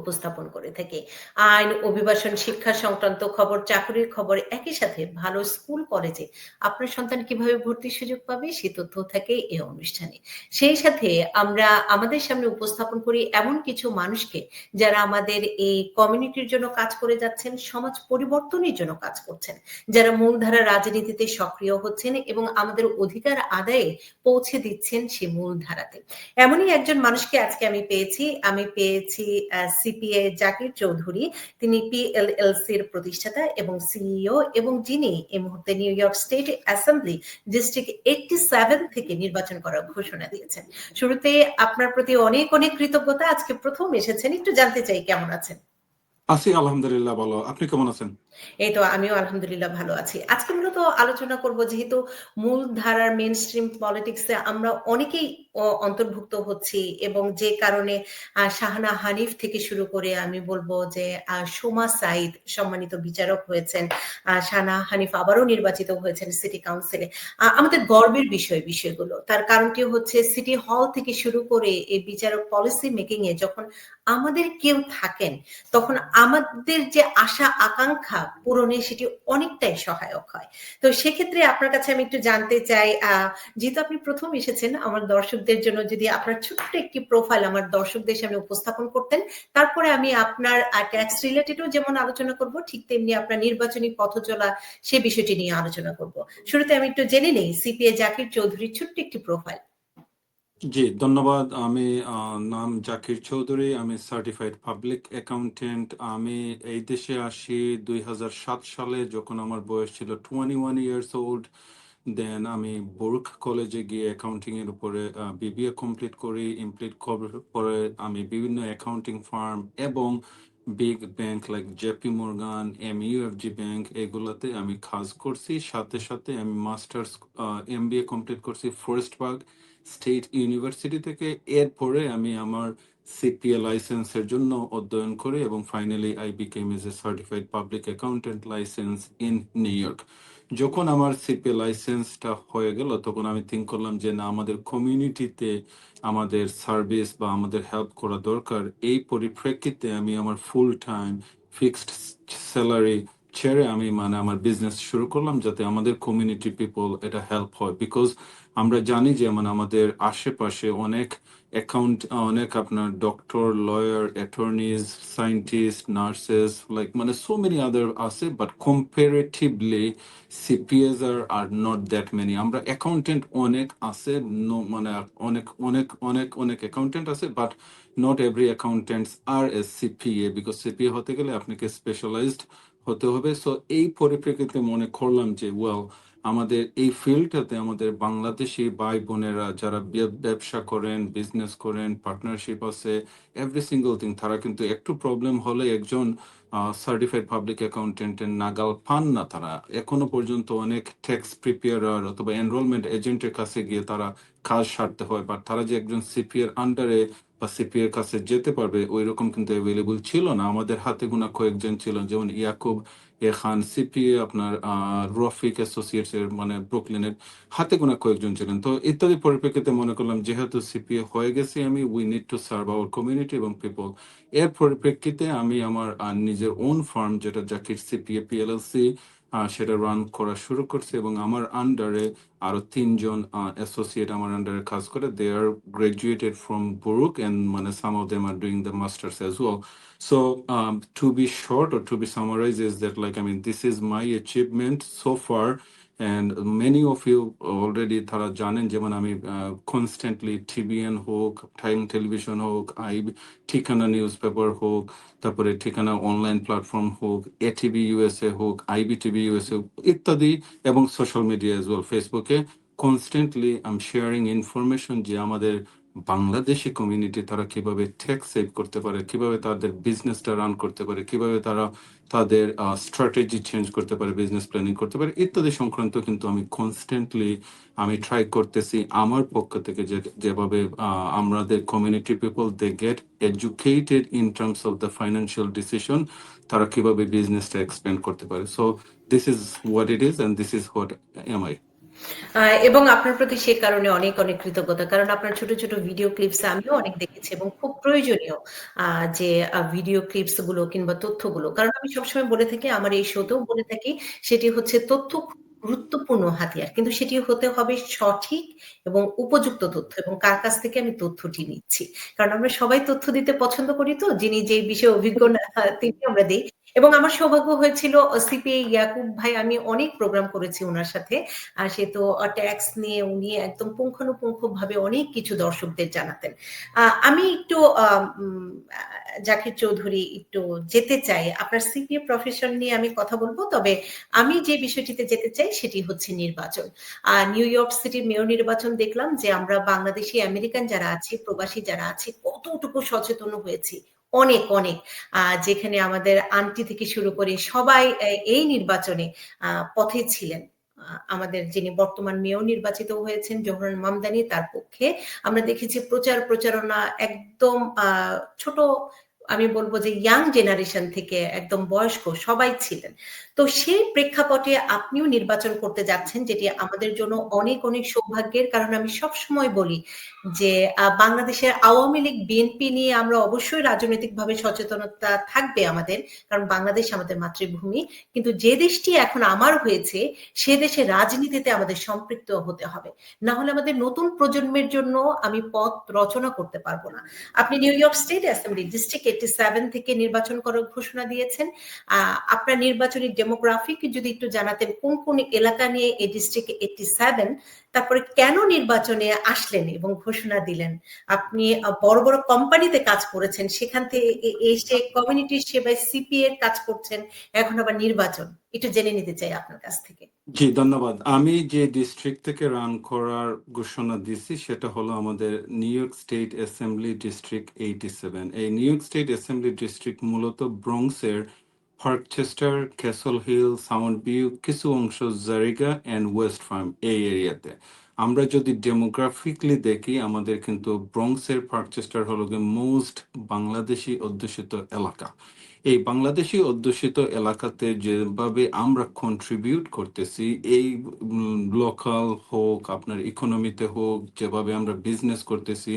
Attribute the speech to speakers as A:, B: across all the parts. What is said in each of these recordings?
A: উপস্থাপন করে থাকি। আইন, অভিবাসন, শিক্ষা সংক্রান্ত খবর, চাকরির খবর একই সাথে ভালো স্কুল, কলেজে আপনার সন্তান কীভাবে ভর্তির সুযোগ পাবে সে তথ্য থাকে এই অনুষ্ঠানে। সেই সাথে আমরা আমাদের সামনে উপস্থাপন করি এমন কিছু মানুষকে যারা আমাদের এই কমিউনিটির জন্য কাজ করে যাচ্ছেন, সমাজ পরিবর্তনের জন্য কাজ করছেন, যারা মূলধারা রাজনীতিতে সক্রিয় হচ্ছেন এবং আমাদের অধিকার আদায়ে পৌঁছে দিচ্ছেন সে মূলধারাতে। এমনই একজন মানুষকে আজকে আমি পেয়েছি। আমি পেয়েছি সিপিএ জাকির চৌধুরী, তিনি পিএলএলসি এর প্রতিষ্ঠাতা এবং সিইও এবং যিনি এই মুহূর্তে New York state assembly district eighty seven থেকে নির্বাচন করার ঘোষণা দিয়েছেন। শুরুতে আপনার প্রতি অনেক অনেক কৃতজ্ঞতা। আজকে প্রথম এসেছেন। একটু জানতে চাই, কেমন আছেন?
B: আছি, আলহামদুলিল্লাহ, ভালো। আপনি কেমন আছেন?
A: এই তো আমিও আলহামদুলিল্লাহ ভালো আছি। আজকে মূলত আলোচনা করব যেহেতু মূল ধারার মেন স্ট্রিম পলিটিক্সে আমরা অনেকেই অন্তর্ভুক্ত হচ্ছি এবং যে কারণে শাহানা হানিফ থেকে শুরু করে আমি বলব যে সোমা সাইদ সম্মানিত বিচারক হয়েছেন শাহানা হানিফ আবারও নির্বাচিত হয়েছেন সিটি কাউন্সিলে আমাদের গর্বের বিষয় বিষয়গুলো। তার কারণটি হচ্ছে সিটি হল থেকে শুরু করে এই বিচারক পলিসি মেকিং এ যখন আমাদের কেউ থাকেন, তখন আমাদের যে আশা আকাঙ্ক্ষা পূরণে সেটি অনেকটাই সহায়ক হয়। তো সেক্ষেত্রে আপনার কাছে আমি একটু জানতে চাই যেহেতু আপনি প্রথম এসেছেন, আমার দর্শকদের জন্য যদি আপনার ছোট্ট একটি প্রোফাইল আমার দর্শকদের সামনে উপস্থাপন করতেন, তারপরে আমি আপনার ট্যাক্স রিলেটেডও যেমন আলোচনা করব, ঠিক তেমনি আপনার নির্বাচনী পথ চলা সে বিষয়টি নিয়ে আলোচনা করব। শুরুতে আমি একটু জেনে নেই সিপিএ জাকির চৌধুরীর ছোট্ট একটি প্রোফাইল
B: জি, ধন্যবাদ। আমি নাম জাকির চৌধুরী, আমি সার্টিফাইড পাবলিক অ্যাকাউন্টেন্ট আমি এই দেশে আসি দুই হাজার সাত সালে, যখন আমার বয়স ছিল twenty one years old then আমি বোরক কলেজে গিয়ে অ্যাকাউন্টিং এর উপরে বিবিএ কমপ্লিট করি। ইমপ্লিট করার পরে আমি বিভিন্ন অ্যাকাউন্টিং ফার্ম এবং big bank like JP Morgan M UFG bank এগুলোতে আমি কাজ করছি। সাথে সাথে আমি masters M B A complete করছি ফরেস্ট পার্ক স্টেট ইউনিভার্সিটি থেকে। এরপরে আমি আমার সিপিএ লাইসেন্সের জন্য অধ্যয়ন করি এবং finally I became as a certified public accountant license in New York যখন আমার সিপিএ লাইসেন্সটা হয়ে গেল, তখন আমি থিঙ্ক করলাম যে, না, আমাদের কমিউনিটিতে আমাদের সার্ভিস বা আমাদের হেল্প করা দরকার। এই পরিপ্রেক্ষিতে আমি আমার ফুল টাইম ফিক্সড স্যালারি ছেড়ে আমি মানে আমার বিজনেস শুরু করলাম যাতে আমাদের কমিউনিটি পিপল এটা হেল্প হয়। বিকজ আমরা জানি যে মানে আমাদের আশেপাশে অনেক অ্যাকাউন্ট অনেক আপনার doctor lawyer attorneys scientist nurses like মানে সো মেনি আদার আছে but comparatively CPAs are are not that many আমরা অ্যাকাউন্টেন্ট অনেক আছে মানে অনেক অনেক অনেক অনেক অ্যাকাউন্টেন্ট আছে but not every accountants are is CPA because CPA হতে গেলে আপনাকে স্পেশালাইজড হতে হবে। সো এই পরিপ্রেক্ষিতে মনে করলাম যে ওয়েল আমাদের এই ফিল্ডটাতে আমাদের বাংলাদেশি ভাই বোনেরা যারা ব্যবসা করেন বিজনেস করেন পার্টনারশিপ আছে এভরি সিঙ্গল থিং তারা কিন্তু একটু প্রবলেম হলে একজন সার্টিফাইড পাবলিক অ্যাকাউন্টেন্টের নাগাল পান না তারা। এখনও পর্যন্ত অনেক ট্যাক্স প্রিপেয়ারার অথবা এনরোলমেন্ট এজেন্টের কাছে গিয়ে তারা কাজ সারতে হয় বা তারা যে একজন সিপিএর আন্ডারে বা সিপিএর কাছে যেতে পারবে ওই রকম কিন্তু অ্যাভেলেবল ছিল না। আমাদের হাতে গোনা কয়েকজন ছিল যেমন ইয়াকুব খান সিপিএ আপনার রফিক অ্যাসোসিয়েটস এর মানে ব্রুকলিনের হাতে গোনা কয়েকজন ছিলেন। তো ইত্যাদি পরিপ্রেক্ষিতে মনে করলাম, যেহেতু সিপিএ হয়ে গেছি আমি we need to serve our community এবং পিপল এর পরিপ্রেক্ষিতে আমি আমার নিজের ওন ফার্ম যেটা জাকির সিপিএ পিএলএলসি সেটা রান করা শুরু করছে এবং আমার আন্ডারে আরও তিনজন অ্যাসোসিয়েট আমার আন্ডারে কাজ করে। They are graduated from Baruch and মানে some of them are doing the masters as well so to be short or to be summarized is that, like, I mean, this is my achievement so far. And many of you already তারা জানেন যেমন আমি constantly TVN হোক time television হোক আই Thikana newspaper হোক, তারপরে Thikana online platform হোক এটিভি ইউএসএ হোক আইবি টিভি ইউএসএ ইত্যাদি এবং সোশ্যাল মিডিয়া ওয়েল ফেসবুকে কনস্ট্যান্টলি আম শেয়ারিং ইনফরমেশন যে আমাদের বাংলাদেশি কমিউনিটি তারা কীভাবে ট্যাক্স সেভ করতে পারে, কীভাবে তাদের বিজনেসটা রান করতে পারে, কীভাবে তারা তাদের স্ট্র্যাটেজি চেঞ্জ করতে পারে বিজনেস প্ল্যানিং করতে পারে, ইত্যাদি সংক্রান্ত কিন্তু আমি কনস্ট্যান্টলি আমি ট্রাই করতেছি আমার পক্ষ থেকে যে, যেভাবে আমাদের community people they get educated in terms of the financial decision তারা কীভাবে বিজনেসটা এক্সপ্যান্ড করতে পারে। So this is what it is and this is what am I
A: এবং আপনার প্রতি সে কারণে অনেক অনেক কৃতজ্ঞতা। কারণ আপনার ছোট ছোট ভিডিও ক্লিপস আমিও অনেক দেখেছি এবং খুব প্রয়োজনীয় যে ভিডিও ক্লিপসগুলো কিংবা তথ্যগুলো। কারণ আমি সবসময় বলে থাকি, আমার এই শোতেও বলে থাকি, সেটি হচ্ছে তথ্য গুরুত্বপূর্ণ হাতিয়ার। কিন্তু সেটি হতে হবে সঠিক এবং উপযুক্ত তথ্য এবং কার কাছ থেকে আমি তথ্যটি নিচ্ছি। কারণ আমরা সবাই তথ্য দিতে পছন্দ করি তো, যিনি যে বিষয়ে অভিজ্ঞ তিনি আমরা দিই। এবং আমার সৌভাগ্য হয়েছিল সিপিআই ইয়াকুব ভাই, আমি অনেক প্রোগ্রাম করেছি ওনার সাথে। আর সে তো ট্যাক্স নিয়ে উনি একদম পুঙ্খানুপুঙ্খ ভাবে অনেক কিছু দর্শকদের জানাতেন। আমি একটু জাকির চৌধুরী একটু যেতে চাই। আপনার সিপিএ প্রফেশন নিয়ে আমি কথা বলব, তবে আমি যে বিষয়টিতে যেতে চাই সেটি হচ্ছে নির্বাচন। নিউ ইয়র্ক সিটির মেয়র নির্বাচন দেখলাম যে আমরা বাংলাদেশি আমেরিকান যারা আছি, প্রবাসী যারা আছি, কতটুকু সচেতন হয়েছি অনেক অনেক। যেখানে আমাদের আন্টি থেকে শুরু করে সবাই এই নির্বাচনে পথে ছিলেন। আমাদের যিনি বর্তমান মেয়র নির্বাচিত হয়েছেন জহরান মামদানি, তার পক্ষে আমরা দেখেছি প্রচার প্রচারণা একদম ছোট আমি বলব যে ইয়াং জেনারেশন থেকে একদম বয়স্ক সবাই ছিলেন। তো সেই প্রেক্ষাপটে আপনিও নির্বাচন করতে যাচ্ছেন, যেটি আমাদের জন্য অনেক অনেক সৌভাগ্যের। কারণ আমি সব সময় বলি যে বাংলাদেশের আওয়ামী লীগ, বিএনপি নিয়ে আমরা অবশ্যই রাজনৈতিকভাবে সচেতনতা থাকবে আমাদের, কারণ বাংলাদেশ আমাদের মাতৃভূমি। কিন্তু যে দেশটি এখন আমার হয়েছে, সে দেশে রাজনীতিতে আমাদের সম্পৃক্ত হতে হবে। না হলে আমাদের নতুন প্রজন্মের জন্য আমি পথ রচনা করতে পারব না। আপনি New York state assembly district eighty seven থেকে নির্বাচন করার ঘোষণা দিয়েছেন। আপনার নির্বাচনী ডেমোগ্রাফিক যদি একটু জানাতেন, কোন কোন এলাকা নিয়ে এই ডিস্ট্রিক্ট এইটি সেভেন তারপরে কেন নির্বাচনে আসলেন এবং ঘোষণা দিলেন? আপনি বড় বড় কোম্পানিতে কাজ করেছেন, সেখান থেকে এসে কমিউনিটির সেবায় সিপি এর কাজ করছেন, এখন আবার নির্বাচন। একটু জেনে নিতে চাই আপনার কাছ থেকে।
B: জি, ধন্যবাদ। আমি যে ডিস্ট্রিক্ট থেকে রান করার ঘোষণা দিছি সেটা হলো আমাদের New York state assembly district eighty seven এই New York state assembly district মূলত ব্রংসের Parkchester Castle Hill Sound View কিছু অংশ জারিগা অ্যান্ড ওয়েস্ট ফার্ম এই এরিয়াতে। আমরা যদি ডেমোগ্রাফিকলি দেখি, আমাদের কিন্তু ব্রংসের পার্কচেস্টার হলো মোস্ট বাংলাদেশি অধ্যুষিত এলাকা। এই বাংলাদেশি অধ্যুষিত এলাকাতে যেভাবে আমরা কন্ট্রিবিউট করতেছি, এই লোকাল হোক, আপনার ইকোনমিতে হোক, যেভাবে আমরা বিজনেস করতেছি,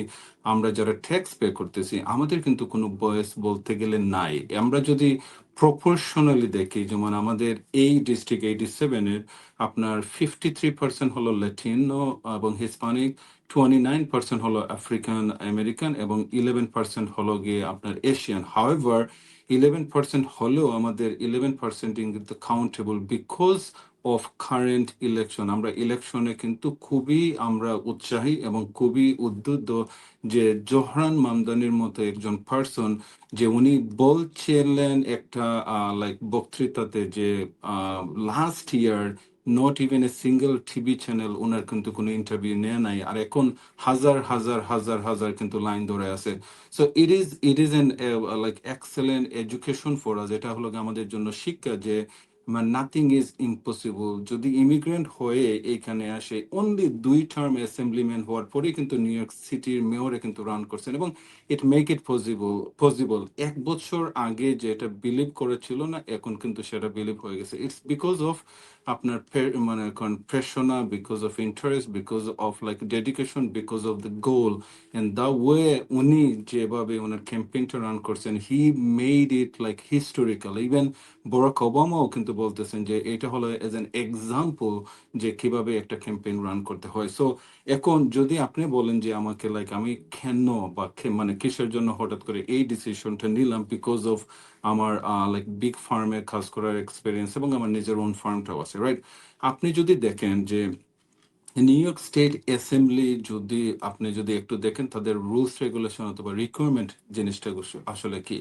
B: আমরা যারা ট্যাক্স পে করতেছি, আমাদের কিন্তু কোনো বয়স বলতে গেলে নাই। আমরা যদি প্রপোর্শনালি দেখি, যেমন আমাদের এই ডিস্ট্রিক্ট এইটি সেভেনের আপনার ফিফটি থ্রি পার্সেন্ট হলো ল্যাটিনো এবং হিসপানিক টোয়েন্টি নাইন পার্সেন্ট হলো আফ্রিকান আমেরিকান এবং ইলেভেন পার্সেন্ট হলো গিয়ে আপনার এশিয়ান হাউএভার ইলেভেন পার্সেন্ট হলেও আমাদের ইলেভেন পার্সেন্ট কিন্তু countable because of current election আমরা ইলেকশনে কিন্তু খুবই আমরা উৎসাহী এবং খুবই উদ্বুদ্ধ যে জোহরান মামদানির মতো একজন পার্সন যে উনি বলছিলেন একটা লাইক বক্তৃতাতে যে last year not even a single TV channel ওনার কিন্তু কোনো ইন্টারভিউ নেয় নাই। আর এখন হাজার হাজার হাজার হাজার কিন্তু লাইন ধরে আছে। So it is it is an like excellent education for us এটা হলো আমাদের জন্য শিক্ষা যে নাথিং ইজ ইম্পসিবল যদি ইমিগ্রেন্ট হয়ে এখানে আসে অনলি দুই টার্ম অ্যাসেম্বলিম্যান হওয়ার পরেই কিন্তু নিউ ইয়র্ক সিটির মেয়রে কিন্তু রান করছেন এবং it make it possible possible এক বছর আগে যেটা বিলিভ করেছিল না, এখন কিন্তু সেটা বিলিভ হয়ে গেছে। ইটস বিকজ অফ আপনার মানে প্রেশনা because of interest because of like dedication because of the goal and the way উনি যেভাবে ওনার ক্যাম্পেইনটা রান করছেন he made it like historical even Barack ওবামাও কিন্তু বলতেছেন যে এটা হলো এজ এন এক্সাম্পল যে কীভাবে একটা ক্যাম্পেইন রান করতে হয়। সো এখন যদি আপনি বলেন যে আমাকে লাইক আমি কেন বা মানে কিসের জন্য হঠাৎ করে এই ডিসিশনটা নিলাম বিকজ অফ আমার লাইক বিগ ফার্মে কাজ করার এক্সপিরিয়েন্স এবং আমার নিজের ওন ফার্মটাও আছে রাইট আপনি যদি দেখেন যে নিউ ইয়র্ক স্টেট অ্যাসেম্বলি যদি, আপনি যদি একটু দেখেন তাদের রুলস রেগুলেশন অথবা রিকোয়ারমেন্ট জিনিসটা আসলে কি?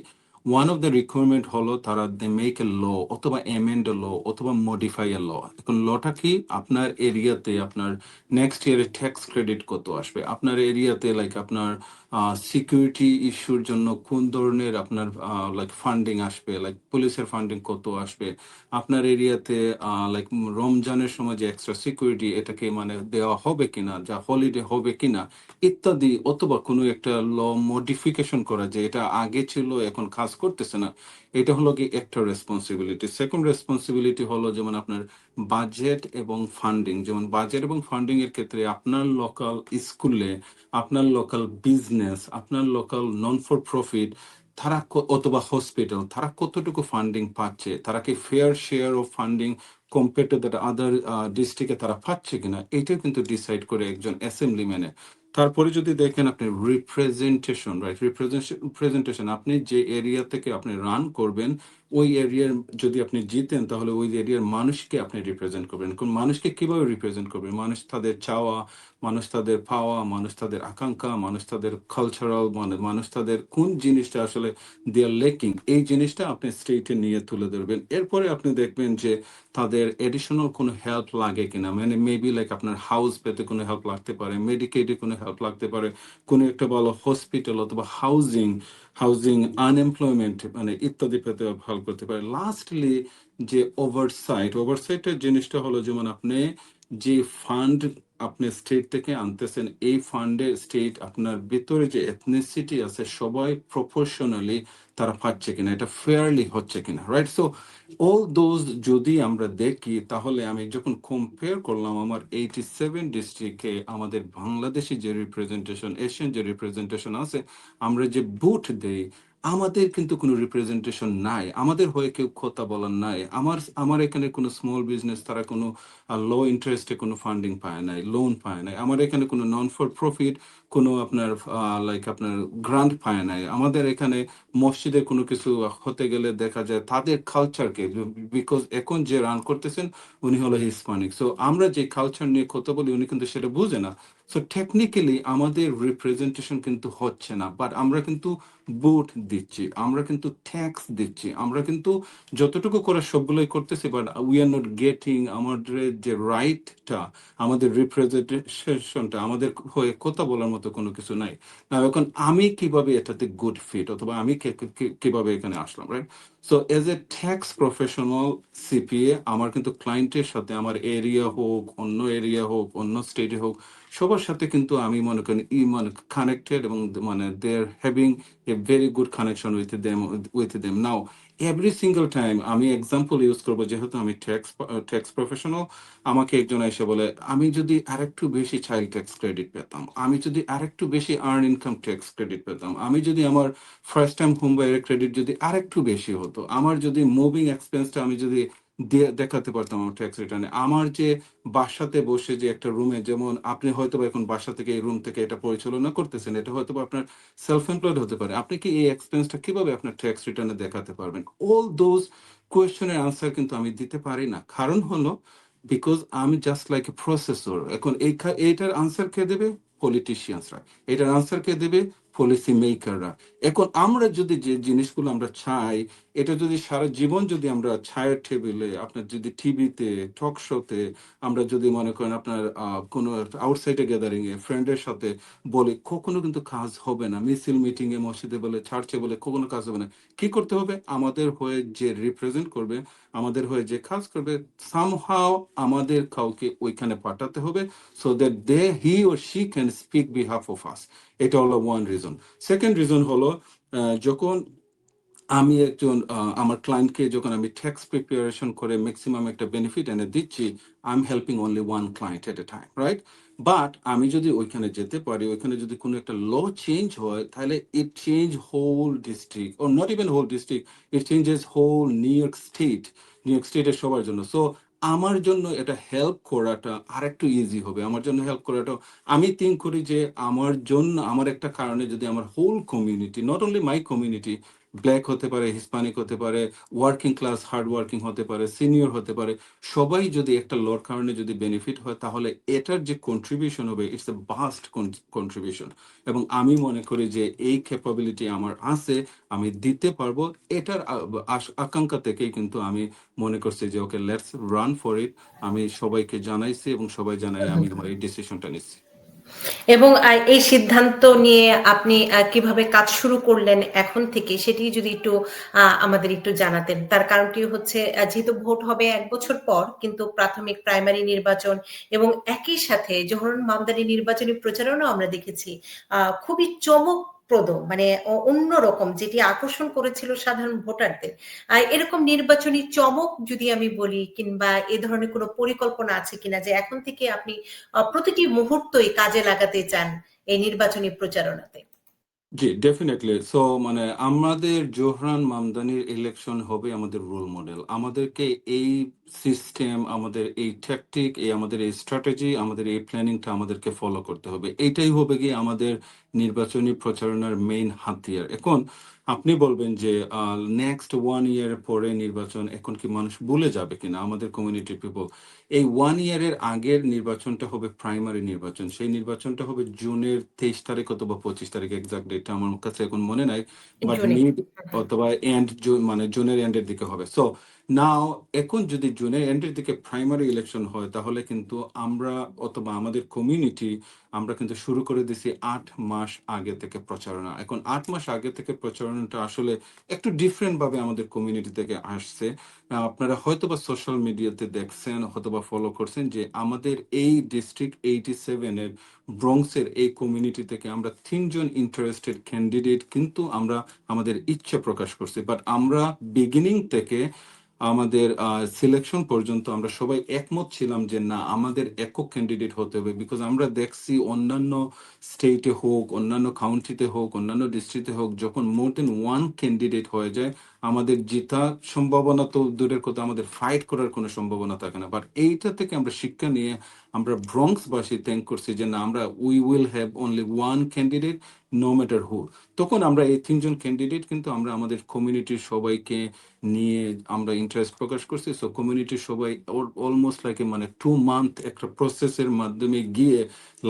B: ওয়ান অফ দ্য রিকোয়ারমেন্ট হলো তারা দে মেক এ ল অথবা এমেন্ড এ ল অথবা মডিফাই এ ল এখন লটা কি? আপনার এরিয়াতে আপনার নেক্সট ইয়ারে ট্যাক্স ক্রেডিট কত আসবে? আপনার এরিয়াতে লাইক আপনার সিকিউরিটি ইস্যুর জন্য কোন ধরনের আপনার লাইক ফান্ডিং আসবে? লাইক পুলিশের ফান্ডিং কত আসবে? আপনার এরিয়াতে লাইক রমজানের সময় যে এক্সট্রা সিকিউরিটি এটাকে মানে দেওয়া হবে কিনা, যা হলিডে হবে কিনা, ইত্যাদি অথবা কোনো একটা ল মডিফিকেশন করা যে এটা আগে ছিল, এখন কাজ করতেছে না, এটা হলো কি একটা রেসপন্সিবিলিটি সেকেন্ড রেসপন্সিবিলিটি হলো যেমন আপনার বাজেট এবং ফান্ডিং যেমন বাজেট এবং ফান্ডিং এর ক্ষেত্রে আপনার লোকাল স্কুলে আপনার লোকাল বিজনেস আপনার লোকাল নন ফর প্রফিট তারা অথবা হসপিটাল তারা কতটুকু ফান্ডিং পাচ্ছে, তারা কি fair share of funding compare to that other ডিস্ট্রিক্টে তারা পাচ্ছে কিনা, এটাও কিন্তু ডিসাইড করে একজন অ্যাসেম্বলি ম্যানে তারপরে যদি দেখেন আপনি রিপ্রেজেন্টেশন রাইট রিপ্রেজেন্টেশন আপনি যে এরিয়া থেকে আপনি রান করবেন, ওই এরিয়ার যদি আপনি জিতেন, তাহলে ওই এরিয়ার মানুষকে আপনি রিপ্রেজেন্ট করবেন। কোন মানুষকে কীভাবে রিপ্রেজেন্ট করবেন? মানুষ তাদের চাওয়া, মানুষ তাদের পাওয়া, মানুষ তাদের আকাঙ্ক্ষা, মানুষ তাদের কালচারাল মানে মানুষ তাদের কোন জিনিসটা আসলে দেয়ার লেকিং এই জিনিসটা আপনি স্টেটে নিয়ে তুলে ধরবেন। এরপরে আপনি দেখবেন যে তাদের এডিশনাল কোনো হেল্প লাগে কিনা। মানে মেবি লাইক আপনার হাউস পেতে কোনো হেল্প লাগতে পারে মেডিকেটে কোনো হেল্প লাগতে পারে। কোনো একটা ভালো হসপিটাল অথবা হাউজিং হাউজিং আনএমপ্লয়মেন্ট মানে ইত্যাদি পেতে হেল্প করতে পারে। লাস্টলি যে ওভারসাইট ওভারসাইটের জিনিসটা হলো যেমন আপনি যে ফান্ড আপনি স্টেট থেকে আনতেছেন, এই ফান্ডে স্টেট আপনার ভিতরে যে এথনিসিটি আছে, সবাই প্রপোর্শনালি তারা পাচ্ছে কিনা, এটা ফেয়ারলি হচ্ছে কিনা রাইট সো অল দোজ যদি আমরা দেখি, তাহলে আমি যখন কম্পেয়ার করলাম আমার এইটি সেভেন ডিস্ট্রিক্টে আমাদের বাংলাদেশি যে রিপ্রেজেন্টেশন এশিয়ান যে রিপ্রেজেন্টেশন আছে, আমরা যে বুট দেই, আমাদের কিন্তু কোনো রিপ্রেজেন্টেশন নাই। আমাদের হয়ে কেউ কথা বলার নাই। আমার আমার এখানে কোনো স্মল বিজনেস তারা কোনো লো ইন্টারেস্টে কোনো ফান্ডিং পায় নাই লোন পায় নাই। আমার এখানে কোনো নন ফর প্রফিট কোনো আপনার লাইক আপনার গ্রান্ট পায় নাই। আমাদের এখানে মসজিদের কোনো কিছু হতে গেলে দেখা যায় তাদের কালচারকে বিকজ এখন যে রান করতেছেন, উনি হলো হিসপানিক সো আমরা যে কালচার নিয়ে কথা বলি, উনি কিন্তু সেটা বুঝে না। সো টেকনিক্যালি আমাদের রিপ্রেজেন্টেশন কিন্তু হচ্ছে না বাট আমরা কিন্তু বুট দিচ্ছি, আমরা কিন্তু ট্যাক্স দিচ্ছি, আমরা কিন্তু যতটুকু করে সবগুলোই করতেছি but we are not getting আমাদের যে রাইটটা আমাদের রিপ্রেজেন্টেশনটা আমাদের হয়ে কথা বলার মতো কোনো কিছু নাই। না এখন আমি কীভাবে এটাতে গুড ফিট অথবা আমি কীভাবে এখানে আসলাম right so as a tax professional CPA আমার কিন্তু ক্লায়েন্টের সাথে, আমার এরিয়া হোক, অন্য এরিয়া হোক, অন্য স্টেটে হোক সবার সাথে কিন্তু আমি মনে করি ই মানে কানেক্টেড এবং মানে they are having a very good connection with them with them now every single time আমি এক্সাম্পল ইউজ করব, যেহেতু আমি ট্যাক্স ট্যাক্স প্রফেশনাল আমাকে একজন এসে বলে, আমি যদি আরেকটু বেশি চাইল্ড ট্যাক্স ক্রেডিট পেতাম, আমি যদি আরেকটু বেশি আর্ন ইনকাম ট্যাক্স ক্রেডিট পেতাম, আমি যদি আমার ফার্স্ট টাইম হোম বাইরের ক্রেডিট যদি আরেকটু বেশি হতো, আমার যদি মুভিং এক্সপেন্সটা আমি যদি দেখাতে পারতাম আমার ট্যাক্স রিটার্নে আমার যে বাসাতে বসে যে একটা রুমে যেমন আপনি হয়তো এখন বাসা থেকে এই রুম থেকে এটা পরিচালনা করতেছেন, এটা হয়তো আপনার সেলফ এমপ্লয়েড হতে পারে। আপনি কি এই এক্সপেন্সটা কীভাবে আপনার ট্যাক্স রিটার্নে দেখাতে পারবেন? অল দোজ কোয়েশ্চেনের আনসার কিন্তু আমি দিতে পারি না। কারণ হলো বিকজ আমি জাস্ট লাইক এ প্রসেসর এখন এইটার আনসার কে দেবে? পলিটিশিয়ানসরা এটার আনসার কে দেবে? পলিসি মেকাররা এখন আমরা যদি যে জিনিসগুলো আমরা চাই, এটা যদি সারা জীবন যদি আমরা ছায়ের টেবিলে আপনার যদি টিভিতে টক শোতে আমরা যদি মনে করেন আপনার কোনো আউটসাইডে গ্যাদারিং এ ফ্রেন্ডের সাথে বলি, কখনো কিন্তু কাজ হবে না। মিছিল মিটিং এ মসজিদে বলে চার্চে বলে, কখনো কাজ হবে না। কি করতে হবে? আমাদের হয়ে যে রিপ্রেজেন্ট করবে, আমাদের হয়ে যে কাজ করবে সামহাও আমাদের কাউকে ওইখানে পাঠাতে হবে so that they he O she can speak behalf of us এটা হলো ওয়ান রিজন সেকেন্ড রিজন হলো যখন আমি একজন আমার ক্লায়েন্টকে যখন আমি ট্যাক্স প্রিপারেশন করে ম্যাক্সিমাম একটা বেনিফিট এনে দিচ্ছি I am helping only one client at a time right but আমি যদি ওইখানে যেতে পারি, ওইখানে যদি কোনো একটা ল চেঞ্জ হয়, তাহলে it change whole district O not even whole district it changes whole New York state New York স্টেটের সবার জন্য। সো আমার জন্য এটা হেল্প করাটা আরেকটু ইজি হবে। আমার জন্য হেল্প করাটা, আমি থিঙ্ক করি যে আমার জন্য, আমার একটা কারণে যদি আমার whole community not only my community black হতে পারে হিসপানিক হতে পারে ওয়ার্কিং ক্লাস হার্ড ওয়ার্কিং হতে পারে সিনিয়র হতে পারে সবাই যদি একটা লর কারণে যদি বেনিফিট হয় তাহলে এটার যে কন্ট্রিবিউশন হবে ইটস এ বাস্ট কন্ট্রিবিউশন এবং আমি মনে করি যে এই ক্যাপাবিলিটি আমার আছে আমি দিতে পারব এটার আকাঙ্ক্ষা থেকেই কিন্তু আমি মনে করছি যে okay let's run for it আমি সবাইকে জানাইছি এবং সবাই জানাই আমি আমার এই ডিসিশনটা নিচ্ছি।
A: এবং এই সিদ্ধান্ত নিয়ে আপনি কীভাবে কাজ শুরু করলেন এখন থেকে সেটি যদি একটু আমাদের একটু জানাতেন। তার কারণটি হচ্ছে যেহেতু ভোট হবে এক বছর পর, কিন্তু প্রাথমিক প্রাইমারি নির্বাচন এবং একই সাথে জহরুল মামদানি নির্বাচনী প্রচারণা আমরা দেখেছি খুবই খুবই চমকপ্রদ মানে অন্যরকম যেটি আকর্ষণ করেছিল সাধারণ ভোটারদের। আর এরকম নির্বাচনী চমক যদি আমি বলি কিংবা এ ধরনের কোনো পরিকল্পনা আছে কিনা যে এখন থেকে আপনি প্রতিটি মুহূর্তই কাজে লাগাতে চান এই নির্বাচনী প্রচারণাতে?
B: জি ডেফিনেটলি সো মানে আমাদের জোহরান মামদানির ইলেকশন হবে আমাদের রোল মডেল আমাদেরকে এই সিস্টেম আমাদের এই ট্যাকটিক এই আমাদের এই স্ট্র্যাটেজি আমাদের এই প্ল্যানিংটা আমাদেরকে ফলো করতে হবে। এইটাই হবে গিয়ে আমাদের নির্বাচনী প্রচারণার মেইন হাতিয়ার। এখন আপনি বলবেন যে নেক্সট ওয়ান ইয়ার পরে নির্বাচন এখন কি মানুষ ভুলে যাবে কিনা? আমাদের কমিউনিটি পিপল এই ওয়ান ইয়ারের আগের নির্বাচনটা হবে প্রাইমারি নির্বাচন। সেই নির্বাচনটা হবে জুনের তেইশ তারিখ অথবা পঁচিশ তারিখ এক্সাক্ট ডেটটা আমার কাছে এখন মনে নাই বাট মিড অথবা এন্ড জুন মানে জুনের এন্ডের দিকে হবে। সো নাও এখন যদি জুনের এন্ডের দিকে প্রাইমারি ইলেকশন হয়, তাহলে কিন্তু আমরা অথবা আমাদের কমিউনিটি আমরা কিন্তু শুরু করে দিছি আট মাস আগে থেকে প্রচারণা। এখন আট মাস আগে থেকে প্রচারণাটা আসলে একটু ডিফারেন্ট ভাবে আমাদের কমিউনিটি থেকে আসছে। আপনারা হয়তোবা সোশ্যাল মিডিয়াতে দেখছেন অথবা ফলো করছেন যে আমাদের এই ডিস্ট্রিক্ট এইটি সেভেনের ব্রংসের এই কমিউনিটি থেকে আমরা তিনজন ইন্টারেস্টেড ক্যান্ডিডেট কিন্তু আমরা আমাদের ইচ্ছা প্রকাশ করছি। বাট আমরা বিগিনিং থেকে আমাদের সিলেকশন পর্যন্ত আমরা সবাই একমত ছিলাম যে না, আমাদের একক ক্যান্ডিডেট হতে হবে বিকজ আমরা দেখছি অন্যান্য স্টেটে হোক, অন্যান্য কাউন্টিতে হোক, অন্যান্য ডিস্ট্রিক্টে হোক, যখন মোর দেন ওয়ান ক্যান্ডিডেট হয়ে যায়, আমাদের জিতা সম্ভাবনা তো দূরের কথা, আমাদের ফাইট করার কোনো সম্ভাবনা থাকে না। বাট এইটা থেকে আমরা শিক্ষা নিয়ে আমরা ব্রঙ্কসবাসী থ্যাংক করছি যে না, আমরা we will have only one candidate no matter who তখন আমরা এই তিনজন ক্যান্ডিডেট কিন্তু আমরা আমাদের কমিউনিটির সবাইকে নিয়ে আমরা ইন্টারেস্ট প্রকাশ করছি। সো কমিউনিটির সবাই অলমোস্ট লাইক মানে টু মান্থ একটা প্রসেসের মাধ্যমে গিয়ে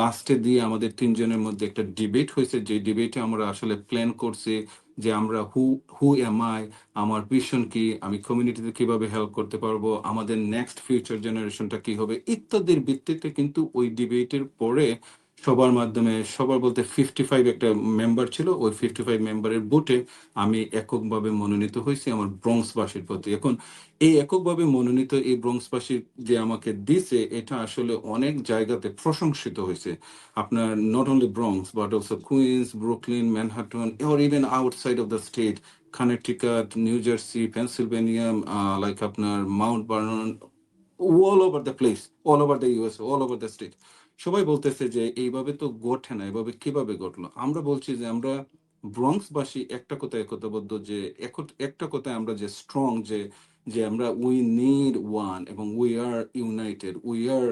B: লাস্টে দিয়ে আমাদের তিনজনের মধ্যে একটা ডিবেট হয়েছে। যে ডিবেটে আমরা আসলে প্ল্যান করছি যে আমরা হু হু এম আই আমার ভিশন কি, আমি কমিউনিটিতে কীভাবে হেল্প করতে পারব, আমাদের নেক্সট ফিউচার জেনারেশনটা কি হবে, ইত্যাদির ভিত্তিতে কিন্তু ওই ডিবেটের পরে সবার মাধ্যমে সবার বলতে ফিফটি ফাইভ একটা মেম্বার ছিল ওই ফিফটি ফাইভ মেম্বারের ভোটে আমি এককভাবে মনোনীত হয়েছি আমার ব্রংসবাসীর প্রতি। এখন এই এককভাবে মনোনীত এই ব্রংসবাসী যে আমাকে দিছে এটা আসলে অনেক জায়গাতে প্রশংসিত হয়েছে। আপনার not only Bronx but also Queens Brooklyn Manhattan or even outside of the state new jersey pennsylvania uh, like আপনার Mount Vernon all over the place all over the us all over the state সবাই বলতেছে যে এইভাবে তো ঘটে না এভাবে কীভাবে ঘটলো? আমরা বলছি যে আমরা ব্রংসবাসী একটা কথায় একতাবদ্ধ যে এক- একটা কথায় আমরা যে স্ট্রং যে যে আমরা উই নিড ওয়ান এবং we are united we are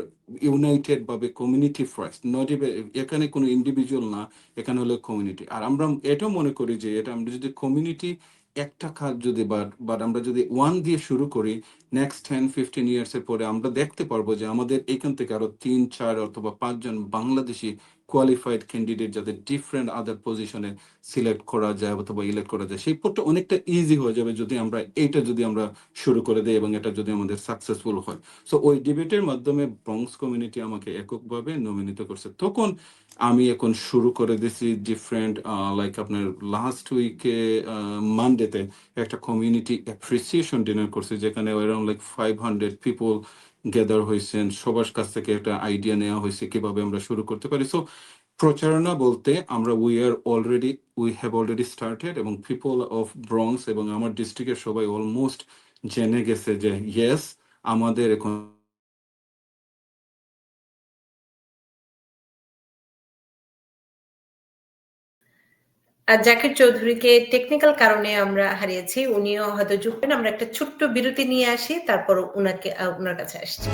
B: united ভাবে কমিউনিটি ফার্স্ট নট এখানে কোনো ইন্ডিভিজুয়াল না, এখানে হলো কমিউনিটি আর আমরা এটাও মনে করি যে এটা আমরা যদি কমিউনিটি একটা কাজ যদি বাট বাট আমরা যদি ওয়ান দিয়ে শুরু করি নেক্সট টেন ফিফটিন ইয়ার্স এর পরে আমরা দেখতে পারব যে আমাদের এখান থেকে আরও তিন, চার অথবা পাঁচজন বাংলাদেশি কোয়ালিফাইড ক্যান্ডিডেট যাদের ডিফারেন্ট আদার পজিশনে সিলেক্ট করা যায় অথবা ইলেক্ট করা যায়, সেই পথটা অনেকটা ইজি হয়ে যাবে যদি আমরা এইটা যদি আমরা শুরু করে দিই এবং এটা যদি আমাদের সাকসেসফুল হয়। সো ওই ডিবেটের মাধ্যমে ব্রংস কমিউনিটি আমাকে এককভাবে নমিনিত করছে। তখন আমি এখন শুরু করে দিছি ডিফারেন্ট লাইক আপনার লাস্ট উইকে মানডেতে একটা কমিউনিটি অ্যাপ্রিসিয়েশন ডিনার করছে যেখানে around like five hundred people gather হয়েছেন, সবার কাছ থেকে একটা আইডিয়া নেওয়া হয়েছে কীভাবে আমরা শুরু করতে পারি। সো প্রচারণা বলতে আমরা we are already we have already started এবং পিপল অফ ব্রংস এবং আমার ডিস্ট্রিক্টের সবাই অলমোস্ট জেনে গেছে যে ইয়েস আমাদের এখন
A: জাকির চৌধুরীকে টেকনিক্যাল কারণে আমরা হারিয়েছি। উনিও হয়তো যুক্তেন আমরা একটা ছোট্ট বিরতি নিয়ে আসি, তারপর উনাকে উনার কাছে আসছি।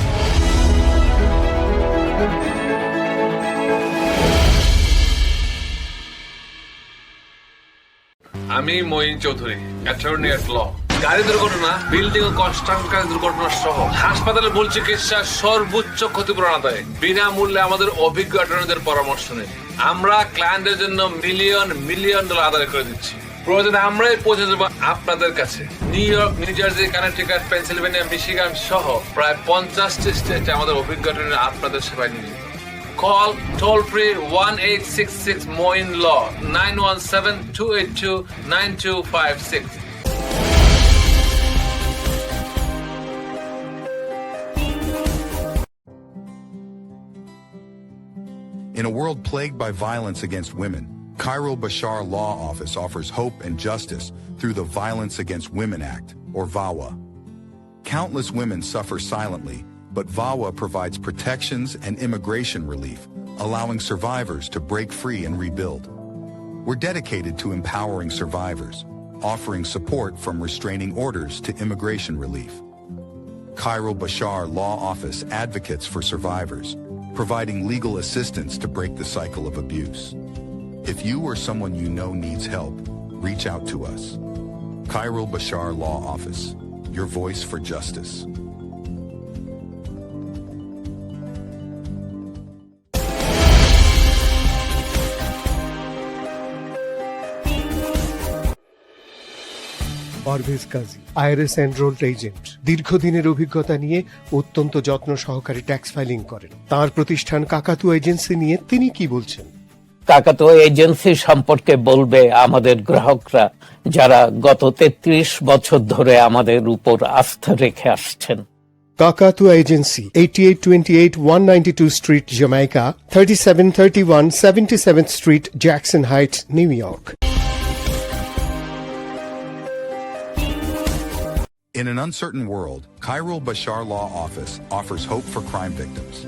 C: আমি Moin Chowdhury attorney at law গাড়ি দুর্ঘটনা বিল্ডিং ও কনস্ট্রাকশন দুর্ঘটনা সহ হাসপাতালে মূল চিকিৎসা সর্বোচ্চ ক্ষতিপূরণ আদায়। বিনামূল্যে আমাদের অভিজ্ঞ অ্যাটর্নিদের পরামর্শ নিন। আমরা ক্লায়েন্টের জন্য মিলিয়ন মিলিয়ন ডলার আদায় করে দিচ্ছি। প্রয়োজনে আমরাই পৌঁছে দেবো আপনাদের কাছে। New York New Jersey Connecticut Pennsylvania Michigan সহ প্রায় পঞ্চাশটি স্টেটে আমাদের অভিজ্ঞ attorney আপনাদের সেবায় নিয়ে Call toll free 1866 Moin Law 917 282 9256.
D: In a world plagued by violence against women, Cairo Bashar Law Office offers hope and justice through the Violence Against Women Act, or VAWA. Countless women suffer silently, but VAWA provides protections and immigration relief, allowing survivors to break free and rebuild. We're dedicated to empowering survivors, offering support from restraining orders to immigration relief. Cairo Bashar Law Office advocates for survivors, providing legal assistance to break the cycle of abuse. If you or someone you know needs help, reach out to us. Cairo Bashar Law Office, your voice for justice.
E: Parvez Kazi IRS enrolled agent দীর্ঘদিনের অভিজ্ঞতা নিয়ে অত্যন্ত যত্ন সহকারে tax filing করেন। তার প্রতিষ্ঠান কাকাতু agency নিয়ে তিনি কি বলছেন?
F: কাকাতো এজেন্সি সম্পর্কে বলবে আমাদের গ্রাহকরা যারা গত তেত্রিশ বছর ধরে আমাদের উপর আস্থা রেখে আসছেন।
E: কাকাতু agency eighty eight twenty eight one ninety two street Jamaica thirty seven thirty one seventy seven street Jackson Height New York
D: In an uncertain world, Cairo Bashar Law Office offers hope for crime victims.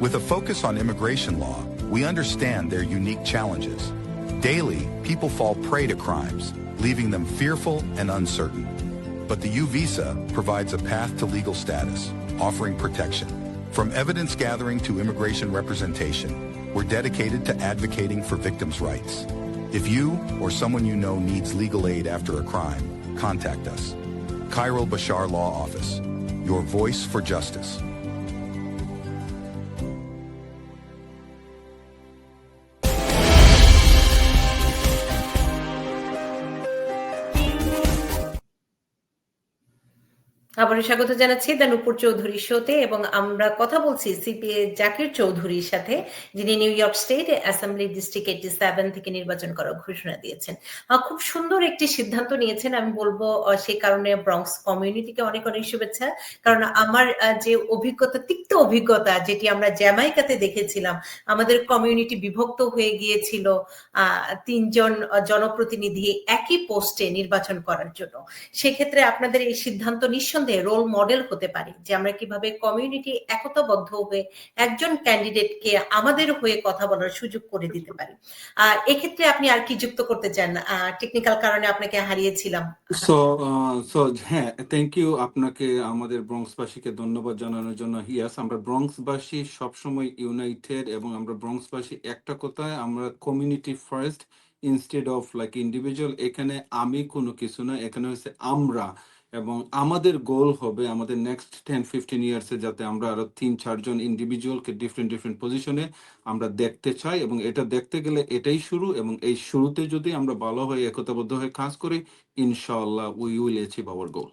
D: With a focus on immigration law, we understand their unique challenges. Daily, people fall prey to crimes, leaving them fearful and uncertain. But the U visa provides a path to legal status, offering protection. From evidence gathering to immigration representation, we're dedicated to advocating for victims' rights. If you or someone you know needs legal aid after a crime, contact us. Cairo Bashar Law Office, your voice for justice.
A: আবারও স্বাগত জানাচ্ছি the নুপুর শোতে এবং আমরা কথা বলছি CPA Zakir চৌধুরীর সাথে, যিনি New York state assembly district eighty seven থেকে নির্বাচন করার ঘোষণা দিয়েছেন। খুব সুন্দর একটি সিদ্ধান্ত নিয়েছেন, আমি বলব সে কারণে ব্রঙ্কস কমিউনিটিকে অনেক অনেক শুভেচ্ছা। কারণ আমার যে অভিজ্ঞতা, তিক্ত অভিজ্ঞতা, যেটি আমরা জ্যামাইকাতে দেখেছিলাম, আমাদের কমিউনিটি বিভক্ত হয়ে গিয়েছিল তিনজন জনপ্রতিনিধি একই পোস্টে নির্বাচন করার জন্য। সেক্ষেত্রে আপনাদের এই সিদ্ধান্ত নিঃসন্দেহে রোল মডেল হতে পারে, যে আমরা কীভাবে কমিউনিটি একতাবদ্ধ হয়ে একজন ক্যান্ডিডেটকে আমাদের হয়ে কথা বলার সুযোগ করে দিতে পারি। আহ এক্ষেত্রে আপনি আর কি যুক্ত করতে চান? টেকনিক্যাল কারণে আপনাকে হারিয়েছিলাম।
B: সো সো হ্যাঁ থ্যাংক ইউ আপনাকে, আমাদের ব্রঙ্কসবাসীকে ধন্যবাদ জানানোর জন্য। আমরা ব্রঙ্কসবাসী সবসময় ইউনাইটেড এবং আমরা ব্রঙ্কসবাসী একটা কথায়, আমরা community first instead of like individual এখানে আমি কোনো কিছু না, এখানে হচ্ছে আমরা। এবং আমাদের গোল হবে আমাদের নেক্সট টেন ফিফটিন ইয়ার্সে যাতে আমরা আরও তিন চারজন ইন্ডিভিজুয়ালকে ডিফারেন্ট ডিফারেন্ট পজিশনে আমরা দেখতে চাই এবং এটা দেখতে গেলে এটাই শুরু এবং এই শুরুতে যদি আমরা ভালো হয়ে, একতাবদ্ধ হয়ে কাজ করি, ইনশাআল্লাহ we will achieve our goal